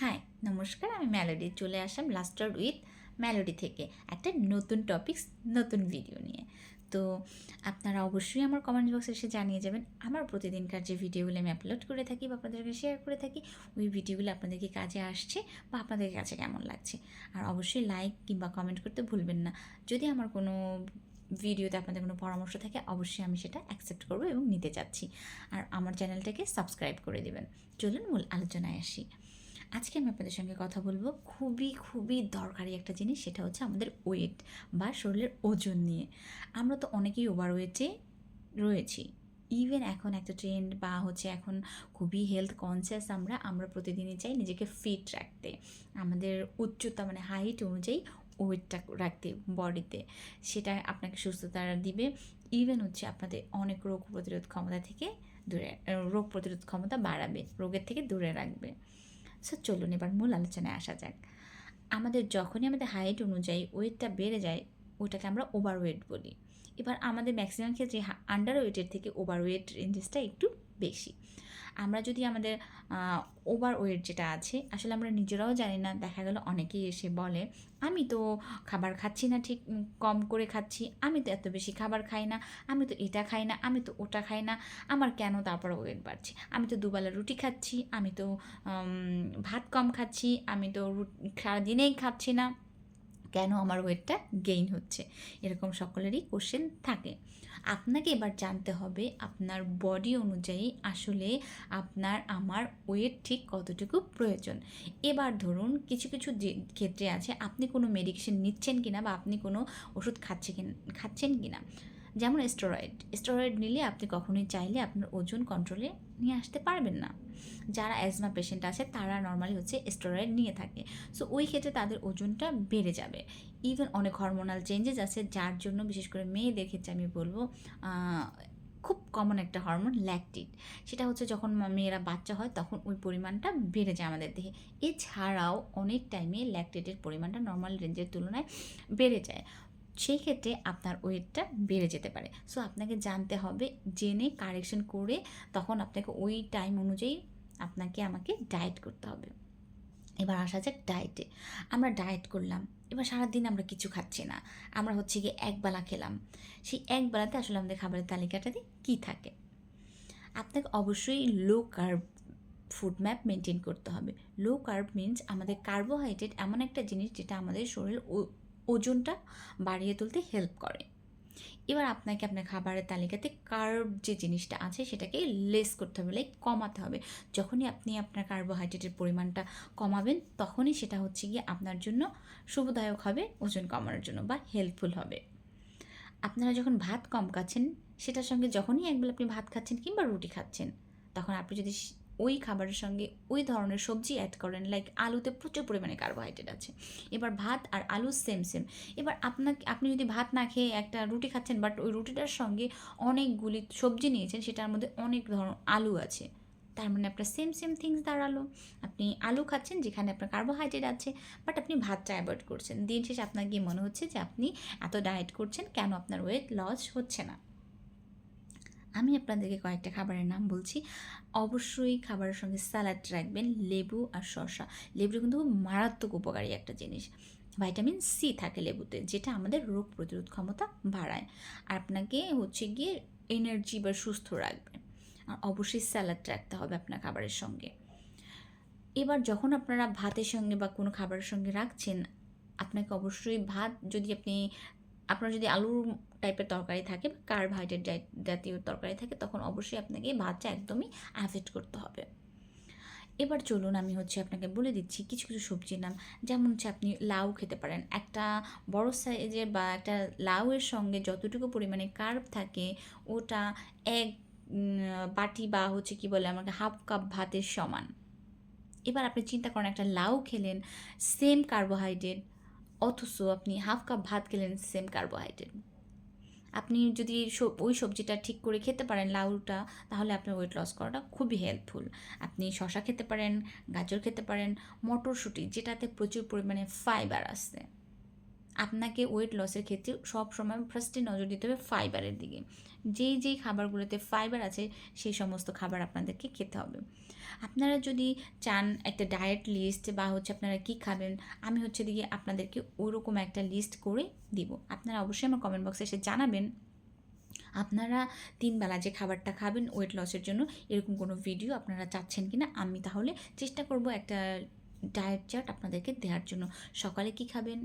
High, নমস্কার, আমি melody. চলে আসলাম লাস্টার উইথ মেলোডি থেকে একটা নতুন টপিকস নতুন ভিডিও নিয়ে। তো আপনারা অবশ্যই আমার কমেন্ট বক্সে এসে জানিয়ে যাবেন, আমার প্রতিদিনকার যে ভিডিওগুলো আমি আপলোড করে থাকি বা আপনাদেরকে শেয়ার করে থাকি, ওই ভিডিওগুলো আপনাদেরকে কাজে আসছে বা আপনাদের কাছে কেমন লাগছে। আর অবশ্যই লাইক কিংবা কমেন্ট করতে ভুলবেন না। যদি আমার কোনো ভিডিওতে আপনাদের কোনো পরামর্শ থাকে, অবশ্যই আমি সেটা অ্যাকসেপ্ট করব এবং নিতে চাচ্ছি আর আমার চ্যানেলটাকে সাবস্ক্রাইব করে দেবেন। চলুন মূল আলোচনায় আসি। আজকে আমি আপনাদের সঙ্গে কথা বলব খুবই খুবই দরকারি একটা জিনিস, সেটা হচ্ছে আমাদের ওয়েট বা শরীরের ওজন নিয়ে। আমরা তো অনেকেই ওভার ওয়েটে রয়েছি। ইভেন এখন একটা ট্রেন্ড বা হচ্ছে এখন খুবই হেলথ কনসিয়াস আমরা আমরা প্রতিদিনই চাই নিজেকে ফিট রাখতে। আমাদের উচ্চতা মানে হাইট অনুযায়ী ওয়েটটা রাখতে বডিতে। সেটা আপনাকে সুস্থতা দিবে। ইভেন হচ্ছে আপনাদের অনেক রোগ প্রতিরোধ ক্ষমতা থেকে দূরে, রোগ প্রতিরোধ ক্ষমতা বাড়াবে, রোগের থেকে দূরে রাখবে। সো চলুন এবার মূল আলোচনায় আসা যাক। আমাদের যখনই আমাদের হাইট অনুযায়ী ওয়েটটা বেড়ে যায়, ওটাকে আমরা ওভার ওয়েট বলি। এবার আমাদের ম্যাক্সিমাম ক্ষেত্রে আন্ডার ওয়েটের থেকে ওভার ওয়েট রেঞ্জেসটা একটু বেশি। আমরা যদি আমাদের ওভার ওয়েট যেটা আছে, আসলে আমরা নিজেরাও জানি না, দেখা গেল অনেকেই এসে বলে, আমি তো খাবার খাচ্ছি না ঠিক কম করে খাচ্ছি, আমি তো এত বেশি খাবার খাই না, আমি তো এটা খাই না, আমি তো ওটা খাই না, আমার কেন তারপর ওয়েট বাড়ছে? আমি তো দুবেলা রুটি খাচ্ছি, আমি তো ভাত কম খাচ্ছি, আমি তো সারাদিনেই খাচ্ছি না। কেন আমার ওয়েটটা গেইন হচ্ছে? এরকম সকলেরই কোশ্চেন থাকে। আপনাকে এবার জানতে হবে আপনার বডি অনুযায়ী আসলে আপনার, আমার ওয়েট ঠিক কতটুকু প্রয়োজন? এবার ধরুন কিছু কিছু ক্ষেত্রে আছে, আপনি কোনো মেডিকেশন নিচ্ছেন কিনা বা আপনি কোনো ওষুধ খাচ্ছে কিনা খাচ্ছেন কিনা? যেমন স্টেরয়েড স্টেরয়েড নিলে আপনি কখনোই চাইলে আপনার ওজন কন্ট্রোলে নিয়ে আসতে পারবেন না। যারা অ্যাজমা পেশেন্ট আছে, তারা নর্মালি হচ্ছে স্টেরয়েড নিয়ে থাকে। সো ওই ক্ষেত্রে তাদের ওজনটা বেড়ে যাবে। ইভেন অনেক হরমোনাল চেঞ্জেস আছে, যার জন্য বিশেষ করে মেয়েদের ক্ষেত্রে আমি বলব খুব কমন একটা হরমোন ল্যাকটিড সেটা হচ্ছে যখন মেয়েরা বাচ্চা হয়, তখন ওই পরিমাণটা বেড়ে যায় আমাদের দেহে। এছাড়াও অনেক টাইমে ল্যাকটেটের পরিমাণটা নর্মাল রেঞ্জের তুলনায় বেড়ে যায়। সেই ক্ষেত্রে আপনার ওয়েটটা বেড়ে যেতে পারে। সো আপনাকে জানতে হবে, জেনে কারেকশন করে তখন আপনাকে ওই টাইম অনুযায়ী আপনাকে আমাকে ডায়েট করতে হবে। এবার আসা যাক ডায়েটে। আমরা ডায়েট করলাম। এবার সারাদিন আমরা কিছু খাচ্ছি না। আমরা হচ্ছে গিয়ে একবেলা খেলাম। সেই একবেলাতে আসলে আমাদের খাবারের তালিকাটাতে কী থাকে? আপনাকে অবশ্যই low carb food map maintain করতে হবে। লো কার্ব মিনস আমাদের কার্বোহাইড্রেট এমন একটা জিনিস যেটা আমাদের শরীর ওজনটা বাড়িয়ে তুলতে হেল্প করে। এবার আপনাকে আপনার খাবারের তালিকাতে কার্ব যে জিনিসটা আছে সেটাকে লেস করতে হবে লাইক কমাতে হবে। যখনই আপনি আপনার কার্বোহাইড্রেটের পরিমাণটা কমাবেন, তখনই সেটা হচ্ছে গিয়ে আপনার জন্য শুভদায়ক হবে, ওজন কমানোর জন্য বা হেল্পফুল হবে। আপনারা যখন ভাত কম খাচ্ছেন, সেটার সঙ্গে যখনই একবেলা আপনি ভাত খাচ্ছেন কিংবা রুটি খাচ্ছেন, তখন আপনি যদি ওই খাবারের সঙ্গে ওই ধরনের সবজি অ্যাড করেন। লাইক আলুতে প্রচুর পরিমাণে কার্বোহাইড্রেট আছে। এবার ভাত আর আলু সেম সেম এবার আপনাকে, আপনি যদি ভাত না খেয়ে একটা রুটি খাচ্ছেন বাট ওই রুটিটার সঙ্গে অনেকগুলি সবজি নিয়েছেন, সেটার মধ্যে অনেক ধরনের আলু আছে। তার মানে আপনার সেম সেম থিংস দাঁড়াল। আপনি আলু খাচ্ছেন, যেখানে আপনার কার্বোহাইড্রেট আছে বাট আপনি ভাতটা অ্যাভয়েড করছেন। দিন শেষে আপনার গিয়ে মনে হচ্ছে যে আপনি এত ডায়েট করছেন, কেন আপনার ওয়েট লস হচ্ছে না। আমি আপনাদেরকে কয়েকটা খাবারের নাম বলছি। অবশ্যই খাবারের সঙ্গে স্যালাড রাখবেন, লেবু আর শসা। লেবু কিন্তু খুব মারাত্মক উপকারী একটা জিনিস। ভাইটামিন সি থাকে লেবুতে, যেটা আমাদের রোগ প্রতিরোধ ক্ষমতা বাড়ায়। আর আপনাকে হচ্ছে গিয়ে এনার্জি বা সুস্থ রাখবে আর অবশ্যই স্যালাড রাখতে হবে আপনার খাবারের সঙ্গে। এবার যখন আপনারা ভাতের সঙ্গে বা কোনো খাবারের সঙ্গে রাখছেন, আপনাকে অবশ্যই ভাত যদি আপনি আপনার যদি আলুর টাইপের তরকারি থাকে বা কার্বোহাইড্রেট জাতীয় তরকারি থাকে, তখন অবশ্যই আপনাকে ভাতটা একদমই অ্যাভয়েড করতে হবে। এবার চলুন আমি হচ্ছে আপনাকে বলে দিচ্ছি কিছু কিছু সবজির নাম। যেমন হচ্ছে আপনি লাউ খেতে পারেন। একটা বড় সাইজের বা একটা লাউয়ের সঙ্গে যতটুকু পরিমাণে কার্ব থাকে, ওটা এক বাটি বা হচ্ছে কি বলে আমাকে হাফ কাপ ভাতের সমান। এবার আপনি চিন্তা করেন, একটা লাউ খেলেন সেম কার্বোহাইড্রেট অথচ আপনি হাফ কাপ ভাত খেলেন সেম কার্বোহাইড্রেট আপনি যদি ওই সবজিটা ঠিক করে খেতে পারেন লাউটা, তাহলে আপনার ওয়েট লস করাটা খুবই হেল্পফুল আপনি শশা খেতে পারেন, গাজর খেতে পারেন, মটরশুঁটি, যেটাতে প্রচুর পরিমাণে ফাইবার আসছে। আপনাকে ওয়েট লসের ক্ষেত্রে সব সময় ফার্স্টে নজর দিতে হবে ফাইবারের দিকে। যেই যেই খাবারগুলোতে ফাইবার আছে, সেই সমস্ত খাবার আপনাদেরকে খেতে হবে। আপনারা যদি চান একটা ডায়েট লিস্ট বা হচ্ছে আপনারা কী খাবেন, আমি হচ্ছে দিকে আপনাদেরকে ওরকম একটা লিস্ট করে দিব। আপনারা অবশ্যই আমার কমেন্ট বক্সে এসে জানাবেন, আপনারা তিনবেলা যে খাবারটা খাবেন ওয়েট লসের জন্য এরকম কোনো ভিডিও আপনারা চাচ্ছেন কি না আমি তাহলে চেষ্টা করব একটা ডায়েট চার্ট আপনাদেরকে দেওয়ার জন্য। সকালে কি খাবেন?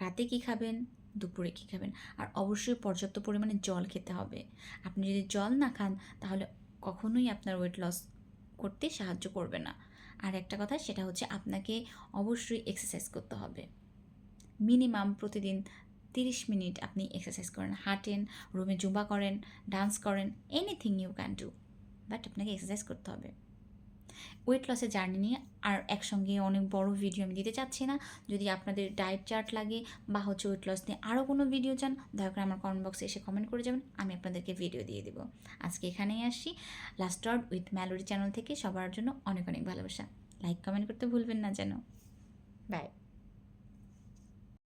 রাতে কি খাবেন? দুপুরে কী খাবেন? আর অবশ্যই পর্যাপ্ত পরিমাণে জল খেতে হবে। আপনি যদি জল না খান, তাহলে কখনোই আপনার ওয়েট লস করতে সাহায্য করবে না। আর একটা কথা, সেটা হচ্ছে আপনাকে অবশ্যই এক্সারসাইজ করতে হবে। মিনিমাম প্রতিদিন তিরিশ মিনিট আপনি এক্সারসাইজ করেন। হাঁটেন রুমে জুম্বা করেন ডান্স করেন anything you can do but আপনাকে এক্সারসাইজ করতে হবে। ওয়েট লসের জার্নি নিয়ে আর একসঙ্গে অনেক বড় ভিডিও আমি দিতে চাচ্ছি না। যদি আপনাদের ডায়েট চার্ট লাগে বা হচ্ছে ওয়েট লস নিয়ে আরও কোনো ভিডিও চান, দয়া করে আমার কমেন্ট বক্সে এসে কমেন্ট করে যাবেন, আমি আপনাদেরকে ভিডিও দিয়ে দেবো। আজকে এখানেই আসি। Last word with Mallory channel থেকে সবার জন্য অনেক অনেক ভালোবাসা। লাইক কমেন্ট করতে ভুলবেন না যেন। বাই